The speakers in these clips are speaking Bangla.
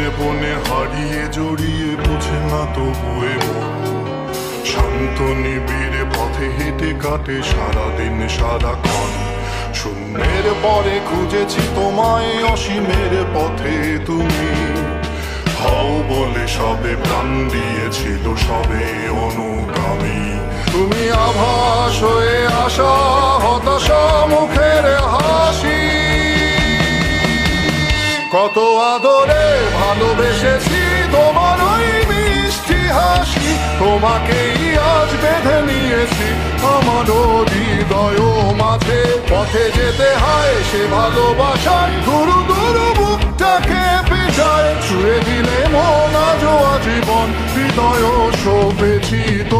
নিবিড়ে বনে হারিয়ে জড়িয়ে বুঝে না তবুয়ে মন শান্ত নিবিড়ে পথে হেঁটে কাটে সারাদিন সারাক্ষণ। শূন্যের পরে খুঁজেছি তোমায় অসীমের পথে তুমি। হও বলে সবে প্রাণ দিয়েছিল সবে অনুগামী। তুমি আভাস হয়ে আসা হতাশা মুখের হাসি। কত আদরে ভালোবেসেছি তোমার ওই মিষ্টি হাসি। তোমাকেই আজ বেঁধে নিয়েছি আমার হৃদয় মাঝে। পথে যেতে হয় সে ভালোবাসায় গুরু গুরু বুকটাকে পেঁচায় ছুঁয়ে দিলে মন আজও আজীবন হৃদয় শোভেছি তোমায়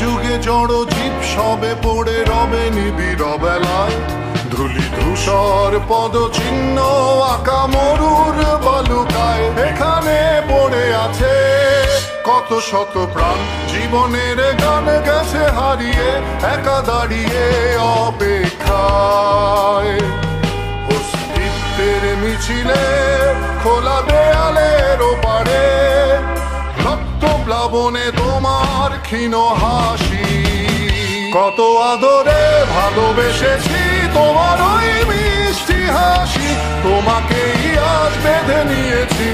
যুগে জড় জীব সবে পড়ে রবে নিবিড় বেলায় ধুলি ধূসর পদ চিহ্ন আঁকা মরুর বালুকায়। এখানে পড়ে আছে কত শত প্রাণ। জীবনের গান গেছে হারিয়ে, একা দাঁড়িয়ে অপেক্ষায়। অস্তিত্বের মিছিলে খোলা প্লাবনে তোমার ক্ষীণ হাসি। কত আদরে ভালোবেসেছি তোমার ওই মিষ্টি হাসি। তোমাকেই আজ বেঁধে নিয়েছি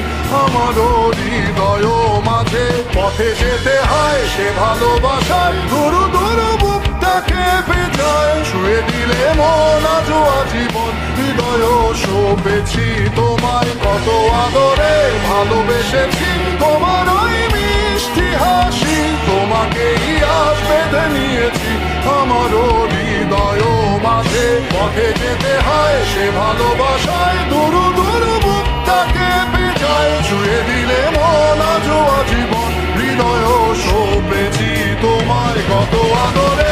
আমার হৃদয় মাঝে। পথে যেতে হয় সে ভালোবাসার গুরু গুরু বুকটাকে পেঁচায় ছুঁয়ে দিলে মন আজও আজীবন হৃদয় শোভেছি তোমায়। কত আদরে ভালোবেসেছি তোমার নিয়েছি আমার হৃদয় মাঝে পথে যেতে হয় সে ভালোবাসায় দুরু দুরু বুকটাকে পেঁচায়, ছুঁয়ে দিলে মন আজও আজীবন হৃদয় শোভেছি তোমায়, কত আদরে